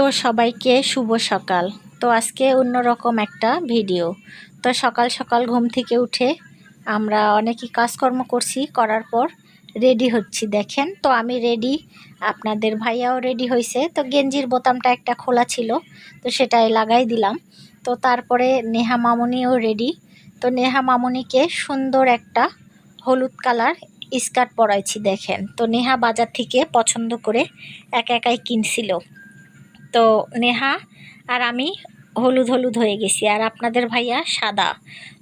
তো সবাইকে শুভ সকাল। তো আজকে অন্যরকম একটা ভিডিও। তো সকাল সকাল ঘুম থেকে উঠে আমরা অনেকই কাজকর্ম করছি, করার পর রেডি হচ্ছি, দেখেন। তো আমি রেডি আপনাদের ভাইয়াও রেডি হয়েছে তো গেঞ্জির বোতামটা একটা খোলা ছিল, তো সেটাই লাগাই দিলাম। তো তারপরে নেহা মামনিও রেডি তো নেহা মামনিকে সুন্দর একটা হলুদ কালার স্কার্ট পরাইছি, দেখেন। তো নেহা বাজার থেকে পছন্দ করে একা একাই কিনছিল। তো নেহা আর আমি হলুদ হলুদ হয়ে গেছি। আর আপনাদের ভাইয়া সাদা।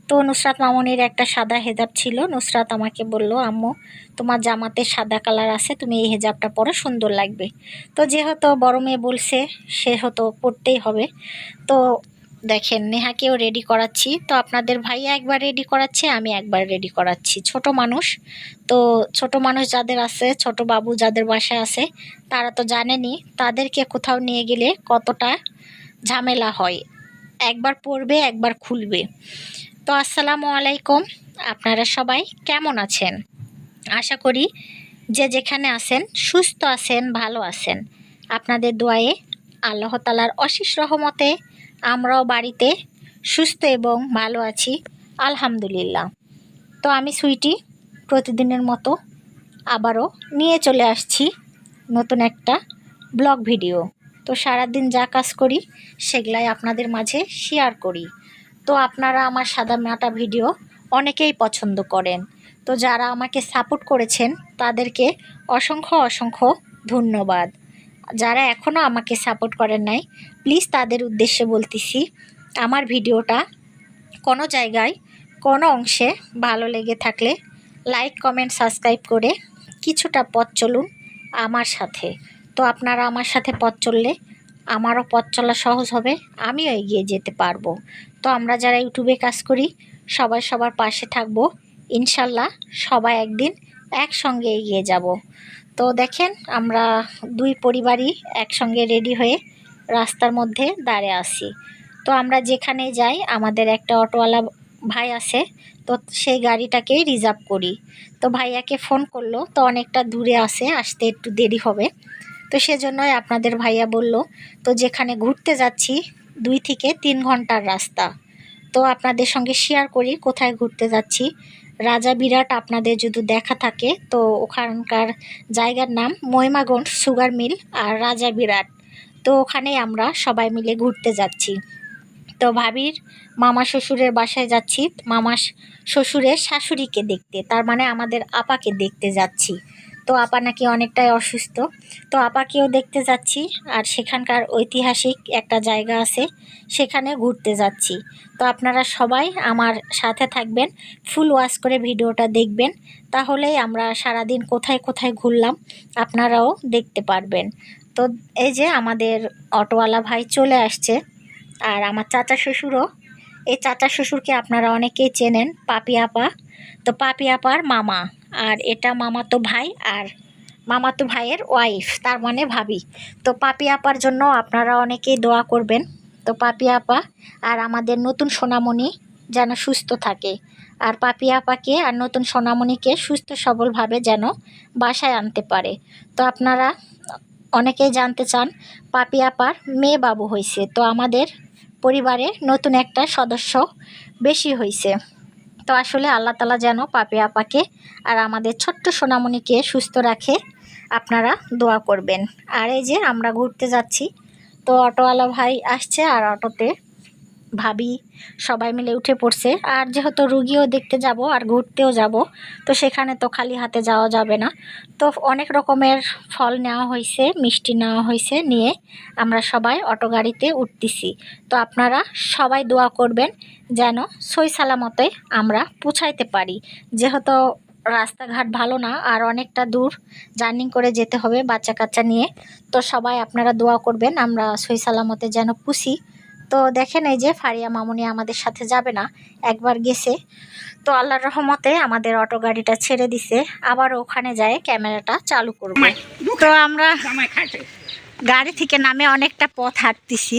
তো নুসরাত মামনির একটা সাদা হেজাব ছিল। নুসরাত আমাকে বলল, আম্মু, তোমার জামাতে সাদা কালার আছে, তুমি এই হেজাবটা পরো, সুন্দর লাগবে। তো যেহেতু বড় মেয়ে বলছে, সে হতো পড়তেই হবে। তো দেখেন, নেহাকেও রেডি করাচ্ছি। তো আপনাদের ভাইয়া একবার রেডি করাচ্ছে, আমি একবার রেডি করাচ্ছি। ছোট মানুষ। তো ছোট মানুষ যাদের আছে, ছোট বাবু যাদের বাসায় আছে, তারা তো জানেনই তাদেরকে কোথাও নিয়ে গেলে কতটা ঝামেলা হয়। একবার পড়বে, একবার খুলবে। তো আসসালামু আলাইকুম। আপনারা সবাই কেমন আছেন? আশা করি যে যেখানে আছেন, সুস্থ আছেন, ভালো আছেন। আপনাদের দোয়ায়ে আল্লাহ তালার অশেষ রহমতে আমরাও বাড়িতে সুস্থ এবং ভালো আছি, আলহামদুলিল্লাহ। তো আমি সুইটি প্রতিদিনের মতো আবারও নিয়ে চলে আসছি নতুন একটা ব্লগ ভিডিও। তো সারাদিন যা কাজ করি, সেগুলাই আপনাদের মাঝে শেয়ার করি। তো আপনারা আমার সাদা মাটা ভিডিও অনেকেই পছন্দ করেন। তো যারা আমাকে সাপোর্ট করেছেন, তাদেরকে অসংখ্য অসংখ্য ধন্যবাদ। যারা এখনও আমাকে সাপোর্ট করেন নাই প্লিজ তাদের উদ্দেশ্যে বলতেছি, আমার ভিডিওটা কোনো জায়গায়, কোনো অংশে ভালো লেগে থাকলে লাইক কমেন্ট সাবস্ক্রাইব করে কিছুটা পথ চলুন আমার সাথে। তো আপনারা আমার সাথে পথ চললে আমারও পথ চলা সহজ হবে, আমিও এগিয়ে যেতে পারব। তো আমরা যারা ইউটিউবে কাজ করি, সবাই সবার পাশে থাকব। ইনশাল্লাহ সবাই একদিন একসঙ্গে এগিয়ে যাব। তো দেখেন, আমরা দুই পরিবারই একসঙ্গে রেডি হয়ে রাস্তার মধ্যে দাঁড়িয়ে আসি তো আমরা যেখানে যাই, আমাদের একটা অটোওয়ালা ভাই আছে, তো সেই গাড়িটাকেই রিজার্ভ করি। তো ভাইয়াকে ফোন করল, তো অনেকটা দূরে আসে আসতে একটু দেরি হবে। তো সেজন্যই আপনাদের ভাইয়া বলল, তো যেখানে ঘুরতে যাচ্ছি, দুই থেকে তিন ঘণ্টার রাস্তা। তো আপনাদের সঙ্গে শেয়ার করি, কোথায় ঘুরতে যাচ্ছি। রাজা বিরাট আপনাদের যদি দেখা থাকে, তো ওখানকার জায়গার নাম মহিমাগঞ্জ সুগার মিল আর রাজা বিরাট। তো ওখানেই আমরা সবাই মিলে ঘুরতে যাচ্ছি। তো ভাবির মামা শ্বশুরের বাসায় যাচ্ছি। মামা শ্বশুরের শাশুড়িকে দেখতে, তার মানে আমাদের আপাকে দেখতে যাচ্ছি। তো আপা নাকি অনেকটাই অসুস্থ। তো আপাকেও দেখতে যাচ্ছি আর সেখানকার ঐতিহাসিক একটা জায়গা আছে, সেখানে ঘুরতে যাচ্ছি। তো আপনারা সবাই আমার সাথে থাকবেন, ফুল ওয়াশ করে ভিডিওটা দেখবেন, তাহলেই আমরা সারাদিন কোথায় কোথায় ঘুরলাম আপনারাও দেখতে পারবেন। তো এই যে আমাদের অটোওয়ালা ভাই চলে আসছে আর আমার চাচা শ্বশুরও। এই চাচা শ্বশুরকে আপনারা অনেকেই চেনেন, পাপি আপা। তো পাপি আপার মামা আর এটা মামাতো ভাই আর মামাতো ভাইয়ের ওয়াইফ, তার মানে ভাবি। তো পাপি আপার জন্য আপনারা অনেকেই দোয়া করবেন। তো পাপি আপা আর আমাদের নতুন সোনামণি যেন সুস্থ থাকে আর পাপি আপাকে আর নতুন সোনামণিকে সুস্থ সবলভাবে যেন বাসায় আনতে পারে। তো আপনারা অনেকেই জানতে চান, পাপি আপার মেয়ে বাবু হয়েছে তো আমাদের পরিবারে নতুন একটা সদস্য বেশি হয়েছে তো আসলে আল্লাহ তালা যেন পাপি আপাকে আর আমাদের ছোট্ট সোনামণিকে সুস্থ রাখে, আপনারা দোয়া করবেন। আর এই যে আমরা ঘুরতে যাচ্ছি, তো অটোওয়ালা ভাই আসছে আর অটোতে ভাবি সবাই মিলে উঠে পড়ছে। আর যেহেতু রুগীও দেখতে যাব আর ঘুরতেও যাব, তো সেখানে তো খালি হাতে যাওয়া যাবে না। তো অনেক রকমের ফল নেওয়া হয়েছে, মিষ্টি নেওয়া হয়েছে নিয়ে আমরা সবাই অটো গাড়িতে উঠতেছি। তো আপনারা সবাই দোয়া করবেন যেন সই সালামতে আমরা পৌঁছাইতে পারি। যেহেতু রাস্তাঘাট ভালো না, আর অনেকটা দূর জার্নি করে যেতে হবে বাচ্চা কাচ্চা নিয়ে, তো সবাই আপনারা দোয়া করবেন আমরা সই সালামতে যেন পুষি। তো দেখেন এই যে ফারিয়া মামুনি আমাদের সাথে যাবে না একবার গেছে। তো আল্লাহর রহমতে আমাদের অটো গাড়িটা ছেড়ে দিছে আবার ওখানে যায় ক্যামেরাটা চালু করবে। তো আমরা গাড়ি থেকে নামে অনেকটা পথ হাঁটতেছি।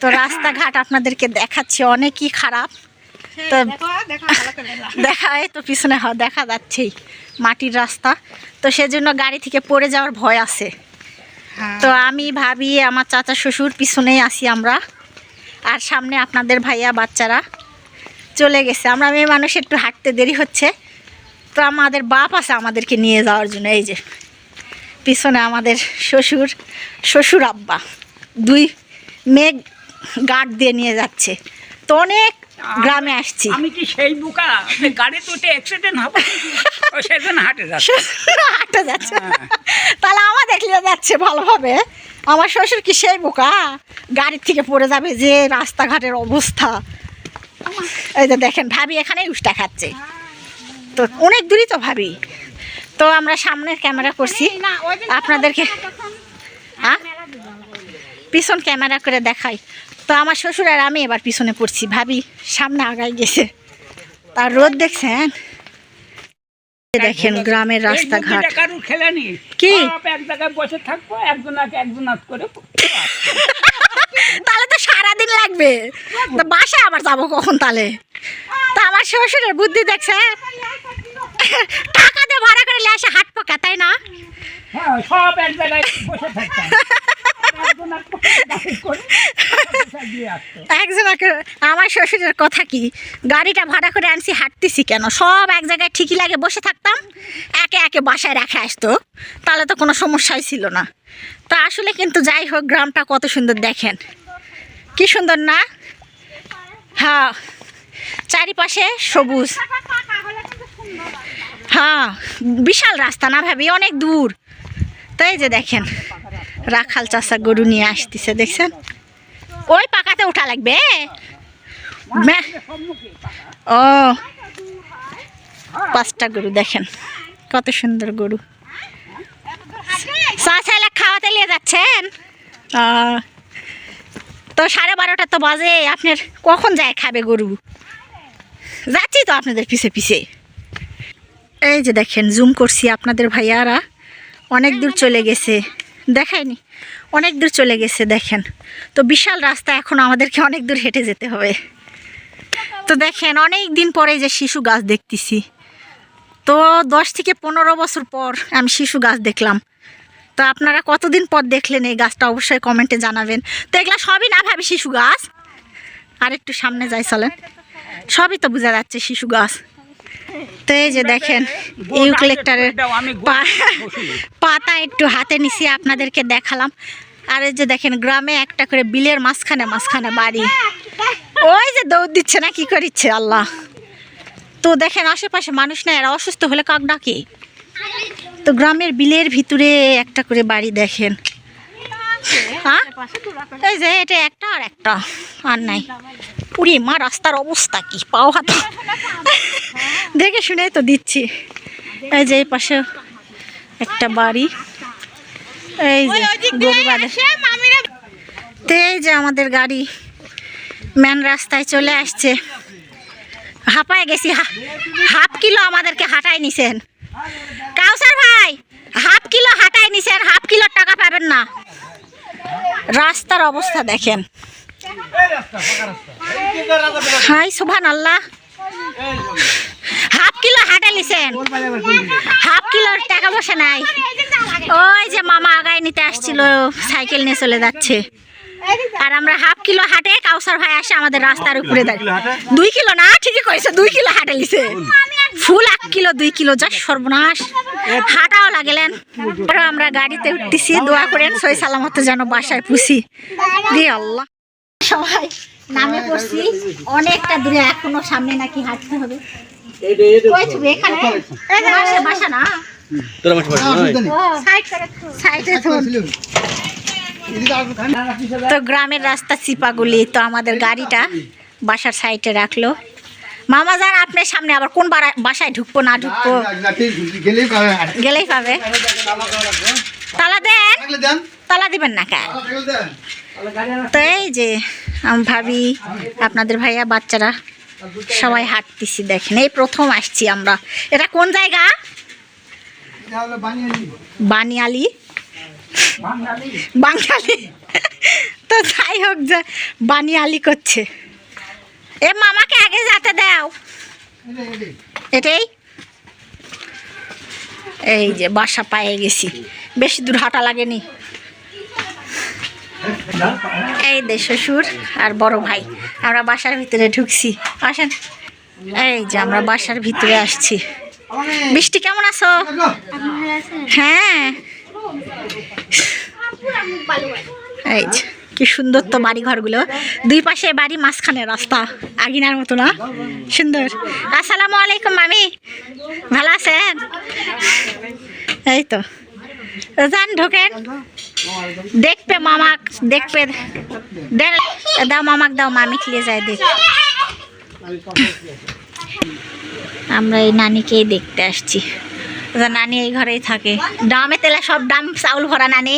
তো রাস্তাঘাট আপনাদেরকে দেখাচ্ছি অনেকই খারাপ। তো দেখা তো পিছনে দেখা যাচ্ছেই মাটির রাস্তা। তো সেজন্য গাড়ি থেকে পড়ে যাওয়ার ভয় আছে। তো আমি ভাবি আমার চাচা শ্বশুর পিছনেই আসি আমরা। আর সামনে আপনাদের ভাইয়া, বাচ্চারা চলে গেছে। আমরা মেয়ে মানুষ, একটু হাঁটতে দেরি হচ্ছে। তো আমাদের বাপ আছে আমাদেরকে নিয়ে যাওয়ার জন্য। এই যে, পিছনে আমাদের শ্বশুর শ্বশুর আব্বা। দুই মেঘ গার্ড দিয়ে নিয়ে যাচ্ছে। তো অনেক গ্রামে আসছি। আমি কি সেই বুকা? গাড়ি তুটে অ্যাক্সিডেন্ট হবে? সেদিন হাটে যাচ্ছে। হাঁটে যাচ্ছে। তাহলে আমার দেখলে যাচ্ছে ভালোভাবে। আমার শ্বশুর কি সেই বোকা? গাড়ির থেকে পড়ে যাবে যে রাস্তাঘাটের অবস্থা। এই যে দেখেন ভাবি এখানেই উষ্টা খাচ্ছে। তো অনেক দূরই তো ভাবি। তো আমরা সামনের ক্যামেরা করছি। আপনাদেরকে হ্যাঁ? পিছন ক্যামেরা করে দেখাই। তো আমার শ্বশুর আর আমি এবার পিছনে পড়ছি। ভাবি সামনে আগাই গেছে। তার রোদ দেখছেন? দেখেন গ্রামের রাস্তাঘাট। কি? তাহলে তো সারাদিন লাগবে। তো বাসায় আবার যাব কখন তাহলে? তা আমার শ্বশুরের বুদ্ধি দেখছে টাকা দিয়ে ভাড়া করে আসে হাট পাকা তাই না? হ্যাঁ সব এক জায়গায় বসে থাকতাম। আমার শ্বশুরের কথা কি? গাড়িটা ভাড়া করে আনছি হাঁটতেছি কেন? সব এক জায়গায় ঠিকই লাগে বসে থাকতাম একে একে বাসায় রেখে আসতো। তাহলে তো কোনো সমস্যাই ছিল না। তা আসলে কিন্তু যাই হোক গ্রামটা কত সুন্দর দেখেন। কি সুন্দর না? হ্যাঁ চারিপাশে সবুজ। হ্যাঁ বিশাল রাস্তা না ভাবি, অনেক দূর। তাই যে দেখেন, রাখাল চাষা গরু নিয়ে আসতেছে, দেখছেন? ওই পাকাতে ওঠা লাগবে ও, পাঁচটা গরু, দেখেন, কত সুন্দর গরু। খাওয়াতে নিয়ে যাচ্ছেন? তো সাড়ে বারোটা তো বাজে, আপনার কখন যায় খাবে গরু? যাচ্ছি তো আপনাদের পিছে পিছে। এই যে দেখেন জুম করছি আপনাদের ভাইয়ারা। অনেক দূর চলে গেছে। দেখায়নি? অনেক দূর চলে গেছে, দেখেন। তো বিশাল রাস্তা, এখন আমাদেরকে অনেক দূর হেঁটে যেতে হবে। তো দেখেন, অনেক দিন পরে যে শিশু গাছ দেখতেছি। তো দশ থেকে পনেরো বছর পর আমি শিশু গাছ দেখলাম। তো আপনারা কতদিন পর দেখলেন এই গাছটা, অবশ্যই কমেন্টে জানাবেন। তো এগুলো সবই না ভাবি শিশু গাছ? আর একটু সামনে যাই, চলেন। সবই তো বোঝা যাচ্ছে শিশু গাছ। তো এই যে দেখেন ইউক্লেক্টারের পাতা একটু হাতে নিছি আপনাদেরকে দেখালাম। আর এই যে দেখেন গ্রামে একটা করে বিলের মাঝখানে মাঝখানে বাড়ি। ওই যে দৌড় দিচ্ছে না কি করিচ্ছে আল্লাহ। তো দেখেন আশেপাশে মানুষ না এরা অসুস্থ হলে কাক ডাকে? তো গ্রামের বিলের ভিতরে একটা করে বাড়ি দেখেন। হ্যাঁ? এই যে এটা একটা আর একটা আর নাই। পুরি মা রাস্তার অবস্থা কি? পাও হাতে। দেখে শুনে তো দিচ্ছি। এই যে এই পাশে একটা বাড়ি। এই যে গরু তো এই যে আমাদের গাড়ি। মেন রাস্তায় চলে আসছে। হাঁপায় গেছি। হাফ কিলো আমাদেরকে হাঁটাই নিছেন। কাউসার ভাই হাফ কিলো হাঁটাই নিছেন হাফ কিলোর টাকা পাবেন না। রাস্তার অবস্থা দেখেন। হাই সুভান আল্লাহ হাফ কিলো হাঁটা নিছেন? হাফ কিলোর টাকা বসে নাই। ওই যে মামা আগায় নিতে আসছিল, সাইকেল নিয়ে চলে যাচ্ছে। আর আমরা হাফ কিলো হাঁটে কাউসার ভাই আসে আমাদের রাস্তার উপরে দাঁড়িয়ে। দুই কিলো না, ঠিকই করেছে দুই কিলো হাঁটে লিছে ফুল এক কিলো, দুই কিলো, যা সর্বনাশ। হাঁটাও লাগলেন। আমরা গাড়িতে উঠতেছি, দোয়া করেন, সই সালামত যেন বাসায় পুষি। রে আল্লাহ। সবাই নামে পড়ছি। অনেকটা দূরে এখনও সামনে নাকি হাঁটতে হবে। কই তুমি এখানে। বাসা বাসা না? তো গ্রামের রাস্তা চিপাগুলি তো আমাদের গাড়িটা বাসার সাইডে রাখল। মামা যান আপনার সামনে আবার কোন বাসায় ঢুকবো না ঢুকবো? গেলেই পাবে। তালা দেন। তালা দিবেন না কা থাকলে দেন। তো এই যে, আমি ভাবি, আপনাদের ভাইয়া, বাচ্চারা সবাই হাঁটতেছি, দেখেন। এই প্রথম আসছি আমরা। এটা কোন জায়গা? বানিয়ালি। বাঙালি। তো যাই হোক, যে বানিয়ালি করছে। এ মামাকে আগে যেতে দাও। এটা এটা এটাই। এই যে, বাসা পায়ে গেছি। বেশি দূর হাঁটা লাগেনি। এই দে শ্বশুর আর বড় ভাই আমরা বাসার ভিতরে ঢুকছি। আসেন। এই যে আমরা বাসার ভিতরে আসছি। বৃষ্টি কেমন আছো? হ্যাঁ। এই যে, কি সুন্দর তো বাড়ি ঘরগুলো দুই পাশে বাড়ি মাঝখানে রাস্তা আগিনার মতো না? সুন্দর। আসসালামু আলাইকুম মামি। ভালো আছেন? এই তো। যান ঢোকেন। দেখবে মামাক দেখবে। দেখ, দাও মামাক দাও, মামি খেয়ে যায় দেখ। আমরা এই নানিকেই দেখতে আসছি। নানি এই ঘরেই থাকে। ডামে তেলা সব ডাম চাউল ভরা নানি।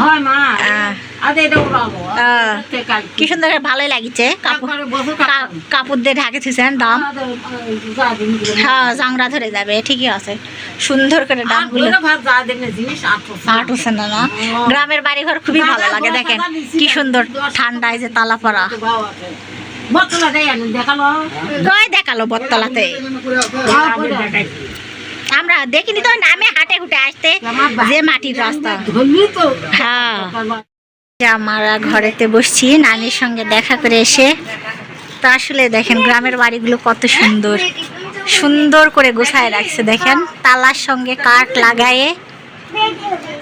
হয় মা আদে দৌড়াবো কি সুন্দর ভালোই লাগিছে। কাপড় কাপড় দিয়ে ঢাকে থুছেন দাম হ্যাঁ জাংরা ধরে যাবে ঠিকই আছে। সুন্দর করে দামগুলো। আট হচ্ছে না না? গ্রামের বাড়ি ঘর খুবই ভালো লাগে দেখেন কি সুন্দর ঠান্ডায় যে তালা পড়া বতলা দেখাল? কয় দেখাল বটতলাতে? আমরা দেখিনি তো, নামে হাটে হুটে আসতে যে মাটির রাস্তা। হ্যাঁ। আমরা ঘরেতে বসছি, নানির সঙ্গে দেখা করে এসে, তো আসলে দেখেন গ্রামের বাড়িগুলো কত সুন্দর। সুন্দর করে গোছায় রাখছে, দেখেন। তালার সঙ্গে কাঠ লাগায়ে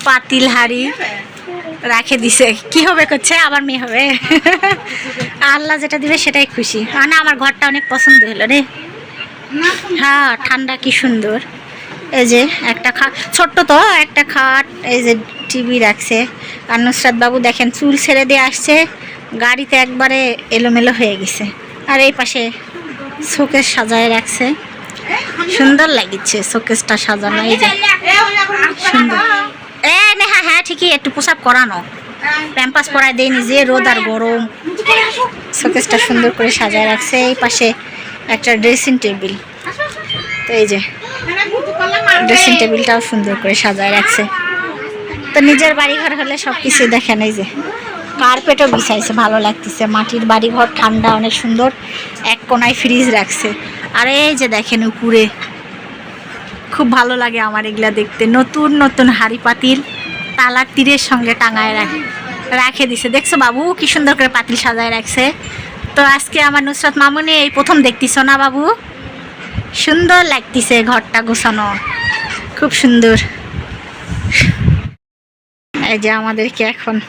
পাতিল হাড়ি রাখে দিছে। কি হবে করছে? আবার মেয়ে হবে। আল্লাহ যেটা দিবে সেটাই খুশি। আর না আমার ঘরটা অনেক পছন্দ হলো রে। হ্যাঁ ঠান্ডা কি সুন্দর। এই যে একটা খা ছোট্ট তো, একটা খাট, এই যে টিভি রাখছে। আর নুসরাত বাবু দেখেন, চুল ছেড়ে দিয়ে আসছে, গাড়িতে একবারে এলোমেলো হয়ে গেছে। আর এই পাশে শোকেস সাজায় রাখছে। সুন্দর লাগিচ্ছে শোকেসটা সাজানো, এই যে। সুন্দর। এ নেহা হ্যাঁ হ্যাঁ ঠিকই, একটু পোশাক করানো। প্যাম্পাস পরায় দেয়নি যে রোদ আর গরম। শোকেসটা সুন্দর করে সাজায় রাখছে। এই পাশে একটা ড্রেসিং টেবিল তো এই যে ড্রেসিং টেবিলটাও সুন্দর করে সাজায় রাখছে। তো নিজের বাড়িঘর হলে সব কিছু দেখেন এই যে। কার্পেটও বিছাইছে, ভালো লাগতেছে। মাটির বাড়িঘর ঠান্ডা, অনেক সুন্দর। এক কোনায় ফ্রিজ রাখছে। আর এই যে দেখেন উপরে। খুব ভালো লাগে আমার এগুলা দেখতে। নতুন নতুন হাড়ি পাতিল, তালার তীরের সঙ্গে টাঙায় রাখে রাখে দিছে। দেখছ বাবু, কি সুন্দর করে পাতিল সাজায় রাখছে। তো আজকে আমার নুসরাত মামুনি এই প্রথম দেখতিস না বাবু? সুন্দর লাগতিছে ঘরটা গোছানো। খুব সুন্দর। এই যে আমাদেরকে এখন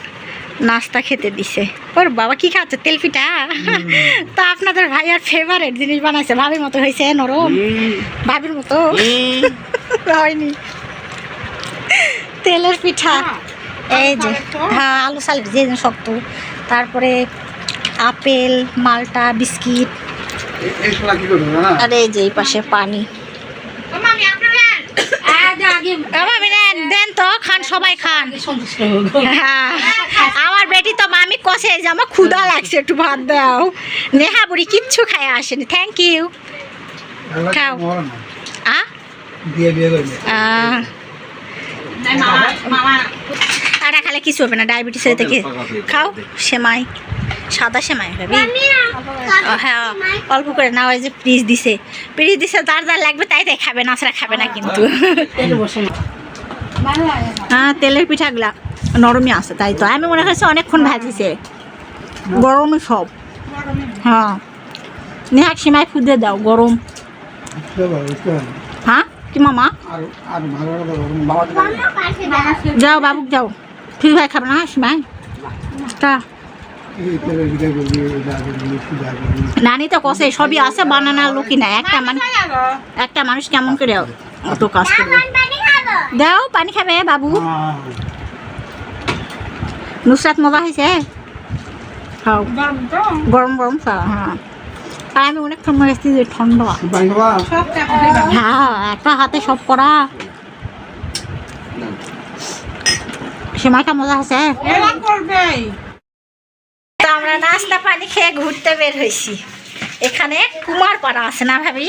নাস্তা খেতে দিছে। ওর বাবা কি খাচ্ছে? তেল পিঠা? তো আপনাদের ভাইয়ার ফেভারেট জিনিস বানাইছে। ভাবির মতো হয়েছে নরম। ভাবির মতো। হয়নি। তেলের পিঠা। এই যে হ্যাঁ আলু সাল যে শক্ত। তারপরে আপেল মালটা বিস্কিট। আর এই যে এই পাশে পানি। নেন দেন। তো খান সবাই খান। হ্যাঁ, আমার বেটি তো মামি কষে যে আমার ক্ষুধা লাগছে একটু ভাত দাও। নেহা বুড়ি কিচ্ছু খায় আসেনি থ্যাংক ইউ খাও। আটা খালে কিছু হবে না ডায়াবেটিস হয়ে থেকে খাও সেমাই। সাদা সেমাই ভাবি। হ্যাঁ অল্প করে না, ওই যে ফ্রিজ দিছে। ফ্রিজ দিছে, যার যার লাগবে তাই তাই খাবে না খাবে না কিন্তু। হ্যাঁ তেলের পিঠাগুলা নরমই আছে, তাই তো। আমি মনে করছি অনেকক্ষণ ভাজিছে। গরমই সব। হ্যাঁ। নেহাক সীমাই খুদে দাও, গরম। হ্যাঁ কি মামা? যাও, বাবুক যাও। ফির ভাই খাবে না সীমাই? তা নানি তো কষে সবই আছে বানানোর লোকই নাই। একটা মানুষ একটা মানুষ কেমন করে অত কাজ করবে? দাও, পানি খাবে, বাবু। নুসরাত মজা হয়েছে খাও। গরম গরম চা হ্যাঁ। আমি অনেকক্ষণ মনে এসেছি যে ঠান্ডা। হ্যাঁ একটা হাতে সব করা। সেমাইটা মজা আছে তো আমরা নাস্তা পানি খেয়ে ঘুরতে বের হয়েছি। এখানে কুমারপাড়া আছে না ভাবি?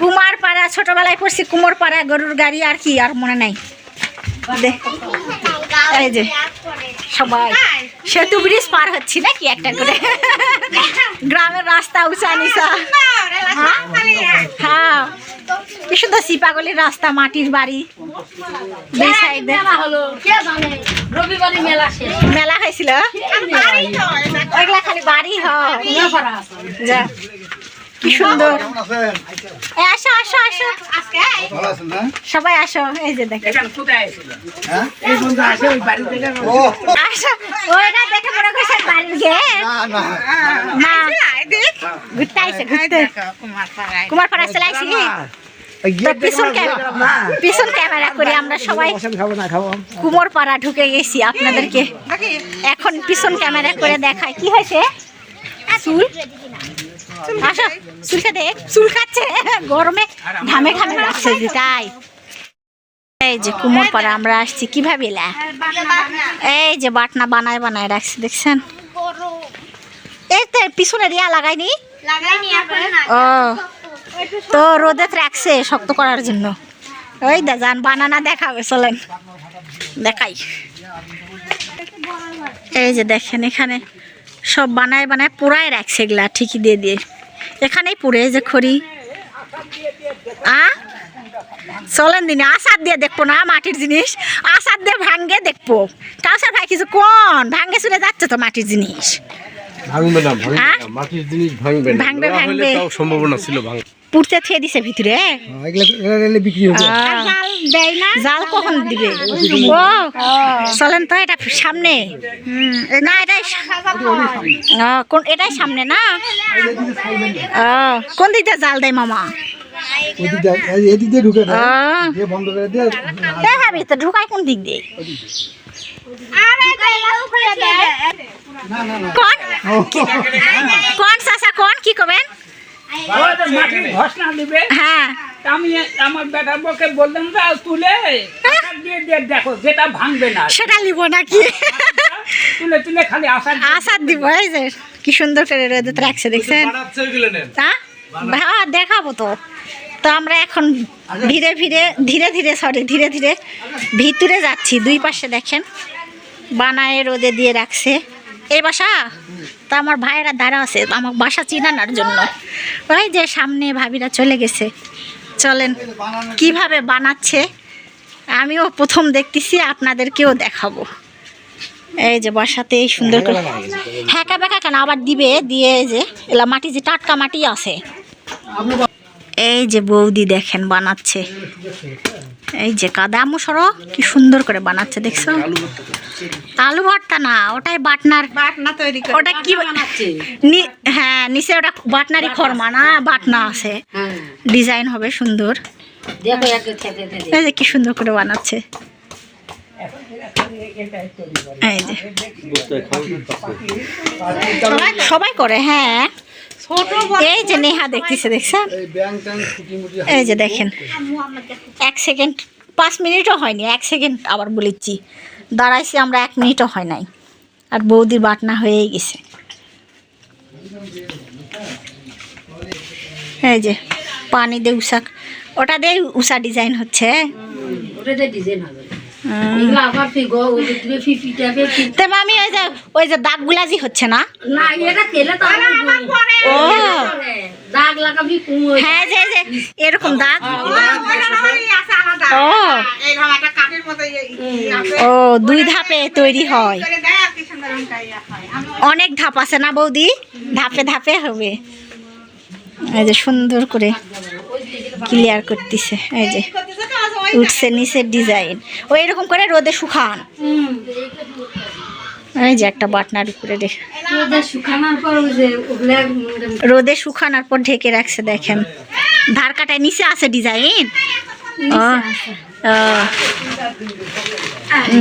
কুমারপাড়া ছোটবেলায় পড়ছি কুমারপাড়া গরুর গাড়ি আর কি আর মনে নাই। এই যে সবাই। সেতু ব্রিজ পার হচ্ছি নাকি একটা করে? গ্রামের রাস্তা উঁচা নিচা। হ্যাঁ। কি সুন্দর সিপাগলির রাস্তা মাটির বাড়ি। দুই সাইডে মেলা হয়েছিল? ওইগুলা খালি বাড়ি হয়। যা কি সুন্দর। আসো আসো আসো। সবাই আসো এই যে দেখো। হ্যাঁ? এই বন্ধু আসে ওই বাড়ি থেকে ও। আসো ওইটা দেখে মনে করছে বাড়ির গেট। না না। না ঘুরতে আইছে ঘুরতে। চলে আইছি। তো পিছন ক্যামেরা করে আমরা সবাই খাব না খাব। কুমোরপাড়া ঢুকে গেছি আপনাদেরকে। এখন পিছন ক্যামেরা করে দেখায়। কি হয়েছে? চুল? আসো খাচ্ছে গরমে ঘামে ঘামে লাগছে। যে তাই। এই যে কুমোরপাড়া আমরা আসছি। কীভাবে এই যে বাটনা বানায় বানায় রাখছে দেখছেন? এই তো পিছনে রিয়া লাগাইনি? ও। তো রোদে রাখছে শক্ত করার জন্য। ওই দা যান বানানা দেখাবে চলেন। দেখাই। এই যে দেখেন এখানে সব বানায় বানায় পুরাই রাখছে এগুলা ঠিকই দিয়ে দিয়ে। এখানেই পুরে যে খড়ি। আ? চলেন দিনে আসার দিয়ে দেখব না মাটির জিনিস। আসার দিয়ে ভাঙ্গে দেখব। কাউসার ভাই কিছু কোন? ভাঙ্গে চলে যাচ্ছে তো মাটির জিনিস। ভাঙবে না ভাঙবে? না মাটির জিনিস ভাঙবে না। ভাঙবে, ভাঙবে। তাও সম্ভাবনা ছিল ভাঙ পুড়তে থিয়ে দিছে ভিতরে এগুলো জাল কখন দিবে? ও চলেন তো এটা সামনে। না এটাই কোন এটাই সামনে না? কোন দিকটা জাল দেয় মামা? ওদিক দিয়ে এদিক দিয়ে ঢুকে ও, দেয় দিয়ে বন্ধ করে দিয়ে এ ভাবি তো ঢুকায় কোন দিক দিয়ে? কোন? কোন চাচা কোন? কি করবেন হ্যাঁ। আমি আমার বেটার বউকে বললাম যে তুলে আসার দিয়ে দিয়ে দেখো যেটা ভাঙবে না সেটা লিব নাকি? তুলে তুলে খালি আসার আসার দিব। এই যে কি সুন্দর করে রোদে রাখছে দেখছেন? হ্যাঁ হ্যাঁ দেখাবো তো। তো আমরা এখন ধীরে ধীরে ধীরে ধীরে সরি ধীরে ধীরে ভিতরে যাচ্ছি দুই পাশে দেখেন। বানায় রোদে দিয়ে রাখছে। এই বাসা? তা আমার ভাইয়েরা দাঁড়া আছে আমার বাসা চিনানোর জন্য। ওই যে সামনে ভাবিরা চলে গেছে। চলেন, কীভাবে বানাচ্ছে? আমিও প্রথম দেখতেছি, আপনাদেরকেও দেখাবো। এই যে বাসাতে এই সুন্দর করে ব্যাকা কেন আবার দিবে, দিয়ে যে, এলা মাটি যে টাটকা মাটি আছে। এই যে বৌদি দেখেন বানাচ্ছে। এই যে কাদা সরো কি সুন্দর করে বানাচ্ছে দেখছ? আলু ভর্তা না ওটাই বাটনার। বাটনা তৈরি করে ওটা কি নি- হ্যাঁ নিচে ওটা বাটনারি খরমা না বাটনা। আছে। ডিজাইন হবে সুন্দর। এই যে কি সুন্দর করে বানাচ্ছে। এই যে। সবাই করে হ্যাঁ। এই যে নেহা দেখতেছে দেখছেন? এই যে দেখেন এক সেকেন্ড পাঁচ মিনিটও হয়নি এক সেকেন্ড আবার বলেছি। দাঁড়াইছি আমরা এক মিনিটও হয় নাই। আর বৌদির বাটনা হয়েই গেছে। এই যে পানি দিয়ে উষা ওটা দিয়ে উষা ডিজাইন হচ্ছে। মামি ওই যে ওই যে দাগগুলা জি হচ্ছে না? না এটা তেলে তো আমার ও। দাগ লাগাবি হ্যাঁ যে যে এরকম দাগ। ও। ও দুই ধাপে তৈরি হয়। অনেক ধাপ আছে না বৌদি? ধাপে ধাপে হবে। এই যে সুন্দর করে ক্লিয়ার করতেছে। এই যে উঠছে নিচের ডিজাইন ও এরকম করে রোদে শুকান। এই যে একটা বাটনার উপরে রোদে শুকানোর পর ঢেকে রাখছে দেখেন। ধার কাটায় নিচে আছে ডিজাইন।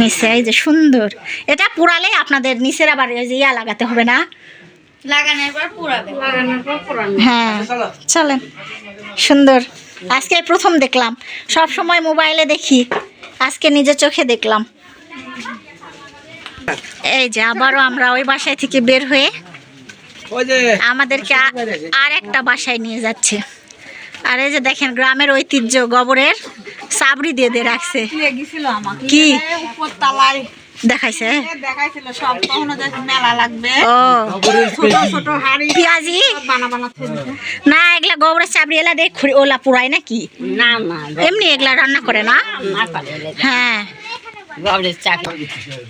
নিচে এই যে সুন্দর। এটা পুরালে আপনাদের নিচের আবার ওই যে ইয়া লাগাতে হবে না? হ্যাঁ চলেন। সুন্দর। আজকে প্রথম দেখলাম। সব সময় মোবাইলে দেখি। আজকে নিজের চোখে দেখলাম। এই যে আবারও আমরা ওই বাসায় থেকে বের হয়ে আমাদেরকে আর একটা বাসায় নিয়ে যাচ্ছে। আর এই যে দেখেন গ্রামের ঐতিহ্য গোবরের সাবরি দিয়ে দিয়ে রাখছে। কি? দেখাইছে? দেখাইছিল সব কখনো মেলা লাগবে। ও। ছোট ছোট হাড়ি পেঁয়াজি? বানা বানা থেকে না এগুলা গোবরা চাবড়ি এলা দেখ ওলা পুরাই নাকি? না না। এমনি এগুলা রান্না করে না না। হ্যাঁ।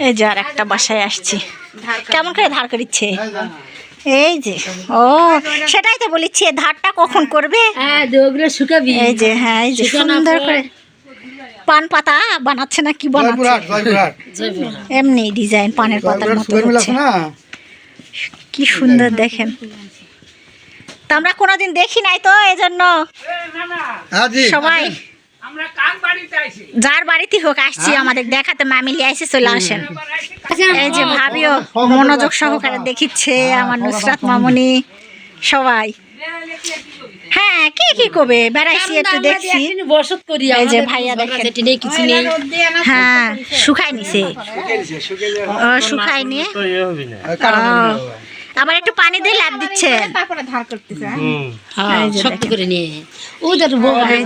এই যে আর একটা বাসায় আসছি। কেমন করে ধার করিচ্ছে? এই যে ও সেটাই তো বলেছি ধারটা কখন করবে? হ্যাঁ এই যে হ্যাঁ এই যে সুন্দর করে পান পাতা বানাচ্ছে না কি বানাচ্ছে? এমনি ডিজাইন পানের পাতার মতো হচ্ছে। কি সুন্দর দেখেন। তা আমরা কোনোদিন দেখি নাই তো এই জন্য হ্যাঁ সবাই যার বাড়িতে হোক আসছি আমাদের দেখাতে মামিলি আইসে চলে আসেন। এই যে ভাবিও মনোযোগ সহকারে দেখিচ্ছে আমার নুসরাত মামুনি সবাই। হ্যাঁ কি কি কবে? বেড়াইছি একটু দেখছি। বসত করি এই যে ভাইয়া দেখেন। কিছু নেই। হ্যাঁ শুকাই নিছে। ও শুকাই নিয়ে। ও, আবার একটু পানি দিয়ে ল্যাপ দিচ্ছে। তারপরে ধার করতেছে হ্যাঁ শক্ত করে নিয়ে। ওদের বউ এই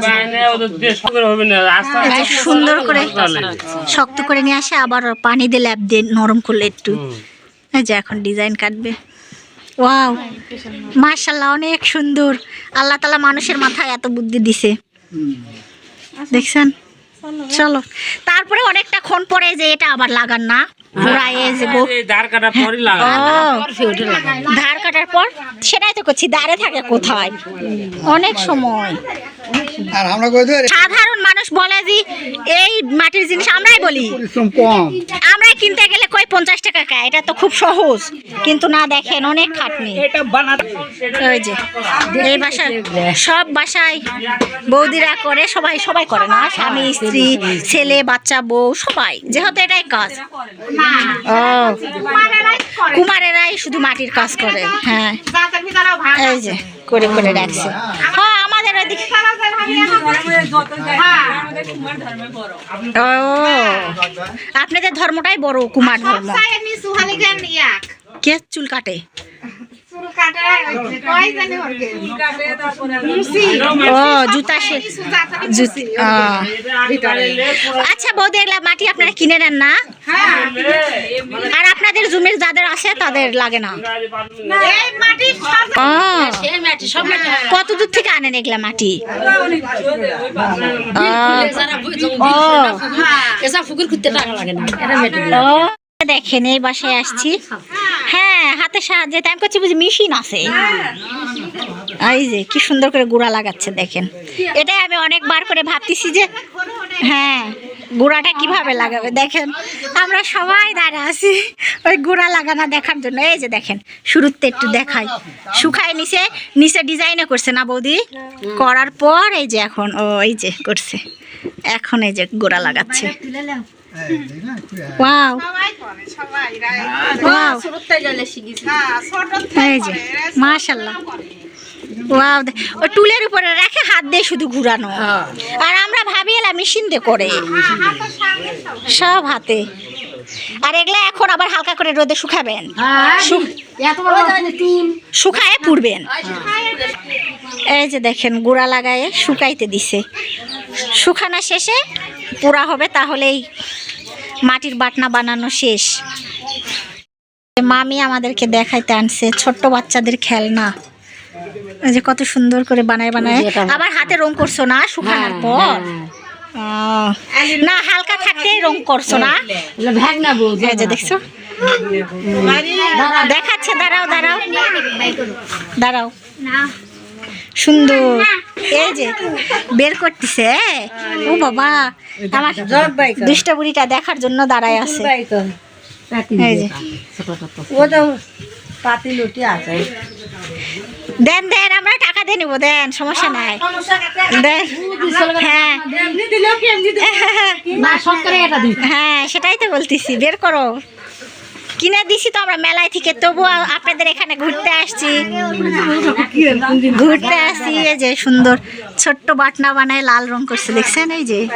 যে সুন্দর করে শক্ত করে নিয়ে আসে আবার পানি দিয়ে ল্যাপ দিয়ে নরম করলে একটু। এই যে এখন ডিজাইন কাটবে। ওয়াও মার্শাল্লাহ অনেক সুন্দর। আল্লাহ তালা মানুষের মাথায় এত বুদ্ধি দিছে। দেখছেন? চলো। তারপরে অনেকটা ক্ষণ পরে যে এটা আবার লাগান না। ধার কাটার পরই ও ফেউটে লাগাই ধার কাটার পর সেটাই তো করছি দাঁড়ে থাকে কোথায়? অনেক সময়। আর আমরা কই দেব সাধারণ মানুষ বলে যে এই মাটির জিনিস আমরাই বলি। পরিশ্রম কম। আমরাই কিনতে গেলে কই পঞ্চাশ টাকা খায়? এটা তো খুব সহজ। কিন্তু না দেখেন অনেক খাটনি। এটা বানাতে ওই যে এই বাসায় সব বাসায় বৌদিরা করে সবাই সবাই করে না। স্বামী স্ত্রী ছেলে বাচ্চা বউ সবাই। যেহেতু এটাই কাজ। ও কুমারেরাই শুধু মাটির কাজ করে। হ্যাঁ। এই যে করে করে রাখছে। হ্যাঁ আমাদের ওইদিকে ও। আপনাদের ধর্মটাই বড় কুমার ধর্ম। কে চুল কাটে? ও জুতা সে আচ্ছা বৌদি এগুলা মাটি আপনারা কিনে নেন না? হ্যাঁ আর আপনাদের জমির যাদের আছে তাদের লাগে না। মাটি হয়। কত দূর থেকে আনেন এগুলা মাটি? দেখেন এই বাসায় আসছি। হ্যাঁ হাতে সাহায্যে তাই করছি বুঝি মেশিন আছে। এই যে কি সুন্দর করে গুড়া লাগাচ্ছে দেখেন। এটাই আমি অনেকবার করে ভাবতেছি যে হ্যাঁ গুড়াটা কীভাবে লাগাবে? দেখেন আমরা সবাই দাঁড়া আছি ওই গোড়া লাগানো দেখার জন্য। এই যে দেখেন শুরুতে একটু দেখাই। শুকায় নিচে নিচে ডিজাইনও করছে না বৌদি? করার পর এই যে এখন ও এই যে করছে। এখন এই যে গোড়া লাগাচ্ছে। ওয়াও। ওয়াও। হ্যাঁ ছোট এই যে মাশাল্লাহ ও টুলের উপরে রেখে হাত দিয়ে শুধু ঘুরানো। আর আমরা ভাবি এলা মেশিন দিয়ে করে। সব হাতে। আর এগুলা এখন আবার হালকা করে রোদে শুকাবেন। চুল শুকায় পুড়বেন। এই যে দেখেন গুঁড়া লাগায়ে শুকাইতে দিছে। শুকানো শেষে পোড়া হবে তাহলেই মাটির বাটনা বানানো শেষ। মামি আমাদেরকে দেখাইতে আনছে ছোট্ট বাচ্চাদের খেলনা। যে কত সুন্দর করে বানায় বানায়। আবার হাতে রং করছ না? শুকানোর পর? ও, না হালকা থাকতেই রং করছ না? যে দেখছ? দেখাচ্ছে দাঁড়াও দাঁড়াও। দাঁড়াও। সুন্দর। এই যে বের করতেছে ও বাবা আমার দুষ্টা বুড়িটা দেখার জন্য দাঁড়ায় আছে। এই যে। দেন দেন আমরা টাকা দিয়ে নেব দেন সমস্যা নাই দেন হ্যাঁ হ্যাঁ সেটাই তো বলতেছি বের করো কিনে দিছি তো আমরা মেলায় থেকে তবু আপনাদের এখানে ঘুরতে আসছি ঘুরতে আসছি এই যে সুন্দর ছোট্ট বাটনা বানায় লাল রং করছে দেখছেন এই যে?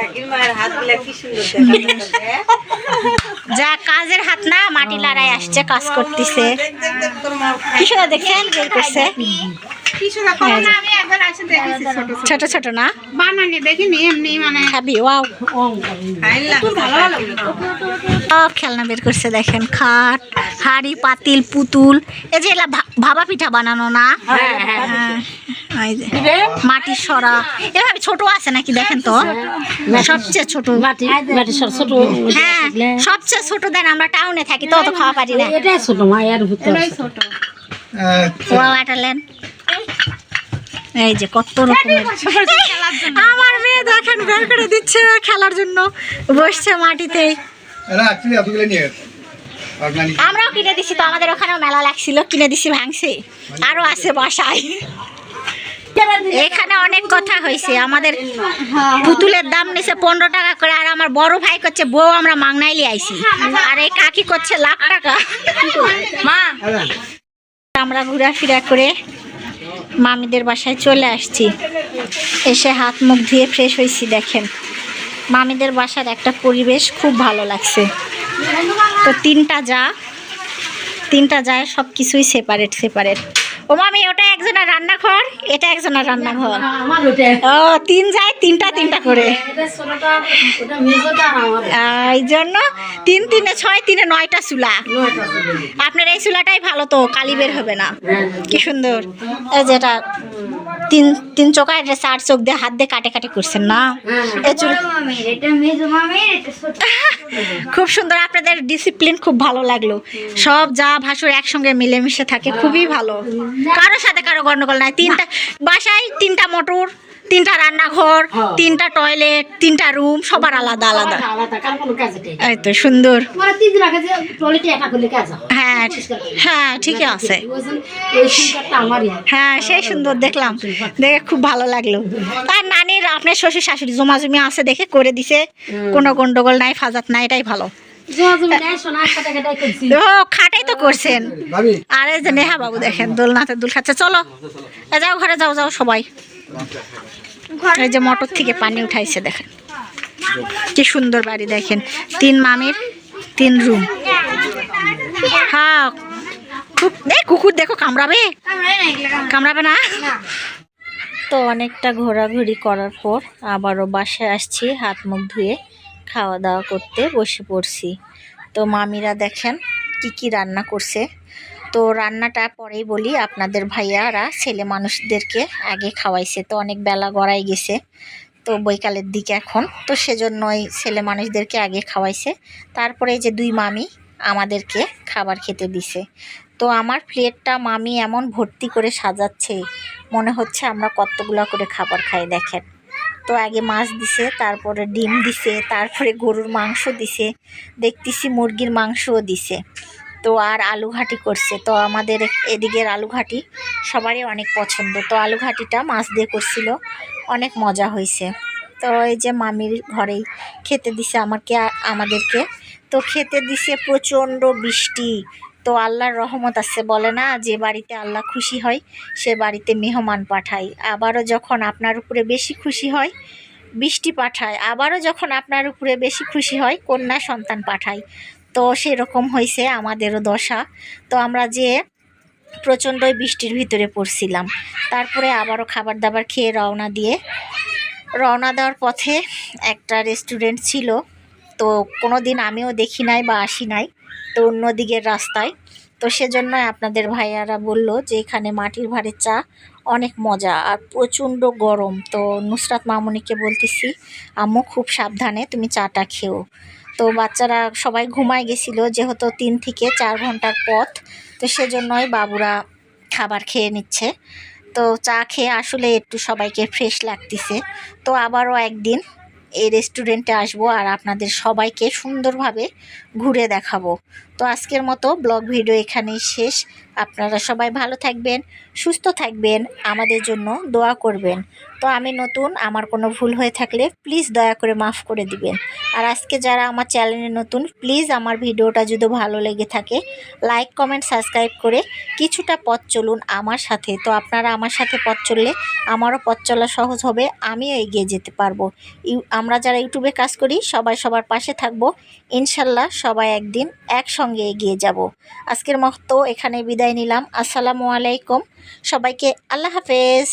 যা কাজের হাত না মাটি লড়াই আসছে কাজ করতেছে। কি সুন্দর দেখছেন বের করছে? ছোট ছোট। না? মানে খাবি ওয়াও সব খেলনা বের করছে দেখেন খাট হাড়ি পাতিল পুতুল। এই যে এলা ভা- পিঠা বানানো না? হ্যাঁ, মাটির সরা। এভাবে ছোট আছে নাকি দেখেন তো? সবচেয়ে ছোট। মাটি মাটি সর ছোট হ্যাঁ সবচেয়ে ছোট দেন আমরা টাউনে থাকি তো অত খাওয়া পারি না। এটাই ছোট মা এর ভিতর। ছোট। ওয়া আটালেন এই যে কত রকমের। আমার মেয়ে দেখেন বের করে দিচ্ছে খেলার জন্য। বসছে মাটিতে। অর্গানিক আমরাও কিনে দিছি তো আমাদের ওখানেও মেলা লাগছিল কিনে দিছি ভাঙছে। আরও আছে বাসায়। এখানে অনেক কথা হয়েছে। আমাদের পুতুলের দাম নিছে পনেরো টাকা করে, আর আমার বড় ভাই করছে বউ আমরা মাংনাই মাংনাইলি আইছি। আর এই কাকি করছে লাখ টাকা। মা, আমরা ঘোরাফেরা করে মামিদের বাসায় চলে আসছি। এসে হাত মুখ ধুয়ে ফ্রেশ হয়েছি দেখেন। মামিদের বাসার একটা পরিবেশ খুব ভালো লাগছে। তো তিনটা যা, তিনটা যায় সব কিছুই সেপারেট সেপারেট ও মামি ওটা একজনের রান্নাঘর এটা একজনের রান্নাঘর। ও তিন যায় তিনটা তিনটা করে। এই জন্য তিন তিনে ছয় তিনে নয়টা চুলা। আপনার এই চুলাটাই ভালো তো কালি বের হবে না। কি সুন্দর। এই যেটা তিন তিন চোখা এটা চার চোখ দিয়ে হাত দিয়ে কাটে কাটে করছেন না? ছোট। খুব সুন্দর আপনাদের ডিসিপ্লিন খুব ভালো লাগল। সব যা ভাসুর একসঙ্গে মিলেমিশে থাকে খুবই ভালো। কারোর সাথে কারও গন্ডগোল নাই। তিনটা বাসায় তিনটা মোটর তিনটা রান্নাঘর তিনটা টয়লেট তিনটা রুম সবার আলাদা আলাদা। এই তো সুন্দর। হয়। হ্যাঁ হ্যাঁ ঠিকই আছে। হ্যাঁ। সেই সুন্দর দেখলাম। দেখে খুব ভালো লাগল। আর নানির আপনার শ্বশুর শাশুড়ি জমা জমি আছে দেখে করে দিছে। কোনো গন্ডগোল নাই ফাজাত নাই এটাই ভালো। খাটাই তো করছেন। আর এই যে নেহা বাবু দেখেন দোলনাতে দুল খাচ্ছে। চলো। এ যাও ঘরে যাও যাও সবাই। এই যে মোটর থেকে পানি উঠাইছে দেখেন। কি সুন্দর বাড়ি দেখেন। তিন মামির তিন রুম। হ্যাঁ খুব এই কুকুর দেখো কামড়াবে? কামড়াবে না? তো অনেকটা ঘোরাঘুরি করার পর আবারও বাসায় আসছি হাত মুখ ধুয়ে। খাওয়া দাওয়া করতে বসে পড়ছি। তো মামিরা দেখেন কি কি রান্না করছে। তো রান্নাটা পরেই বলি, আপনাদের ভাইয়ারা ছেলে মানুষদেরকে আগে খাওয়াইছে। তো অনেক বেলা গড়াই গেছে। তো বৈকালের দিকে এখন। তো সেজন্যই ছেলে মানুষদেরকে আগে খাওয়াইছে। তারপরে যে দুই মামি আমাদেরকে খাবার খেতে দিছে। তো আমার প্লেটটা মামি এমন ভর্তি করে সাজাচ্ছে, মনে হচ্ছে আমরা কতগুলা করে খাবার খাই, দেখেন। তো আগে মাছ দিছে, তারপরে ডিম দিছে, তারপরে গরুর মাংস দিছে, দেখতেছি মুরগির মাংসও দিছে। তো আর আলু ঘাটি করছে। তো আমাদের এদিকের আলু ঘাটি সবারই অনেক পছন্দ। তো আলু ঘাটিটা মাছ দিয়ে করছিল। অনেক মজা হয়েছে। তো এই যে মামির ঘরেই খেতে দিছে আমাকে আমাদেরকে। তো খেতে দিছে প্রচণ্ড বৃষ্টি। তো আল্লাহর রহমত আছে বলে না, যে বাড়িতে আল্লাহ খুশি হয়, সে বাড়িতে মেহমান পাঠায়। আবারও যখন আপনার উপরে বেশি খুশি হয়, বৃষ্টি পাঠায়। আবারও যখন আপনার উপরে বেশি খুশি হয়, কন্যা সন্তান পাঠায়। তো সেরকম হয়েছে আমাদেরও দশা। তো আমরা যে প্রচণ্ডই বৃষ্টির ভিতরে পড়ছিলাম। তারপরে আবারও খাবার দাবার খেয়ে রওনা দিয়ে, রওনা দেওয়ার পথে একটা রেস্টুরেন্ট ছিল। তো কোনো দিন আমিও দেখি নাই বা আসি নাই। তো অন্য দিকের রাস্তায়। তো সেজন্য আপনাদের ভাইয়ারা বলল যে এখানে মাটির ভাড়ের চা অনেক মজা আর প্রচণ্ড গরম। তো নুসরাত মামুনিকে বলতেছি, আম্মু, খুব সাবধানে তুমি চাটা খেও। তো বাচ্চারা সবাই ঘুমায় গেছিল যেহেতু তিন থেকে চার ঘণ্টার পথ। তো সেজন্যই বাবুরা খাবার খেয়ে নিচ্ছে। তো চা খেয়ে আসলে একটু সবাইকে ফ্রেশ লাগতেছে। তো আবারও একদিন এই রেস্টুরেন্টে আসব আর আপনাদের সবাইকে সুন্দরভাবে ঘুরে দেখাবো। তো আজকের মতো ব্লগ ভিডিও এখানেই শেষ। আপনারা সবাই ভালো থাকবেন, সুস্থ থাকবেন, আমাদের জন্য দোয়া করবেন। তো আমি নতুন, আমার কোনো ভুল হয়ে থাকলে প্লিজ দয়া করে মাফ করে দিবেন। আর আজকে যারা আমার চ্যানেলে নতুন প্লিজ আমার ভিডিওটা যদি ভালো লেগে থাকে লাইক কমেন্ট সাবস্ক্রাইব করে কিছুটা পথ চলুন আমার সাথে। তো আপনারা আমার সাথে পথ চললে আমারও পথ চলা সহজ হবে, আমিও এগিয়ে যেতে পারব। আমরা যারা ইউটিউবে কাজ করি, সবাই সবার পাশে থাকব। ইনশাল্লাহ সবাই একদিন একসঙ্গে এগিয়ে যাব। আজকের মতো এখানে বিদায় নিলাম। আসসালামু আলাইকুম। সবাইকে আল্লাহ হাফেজ।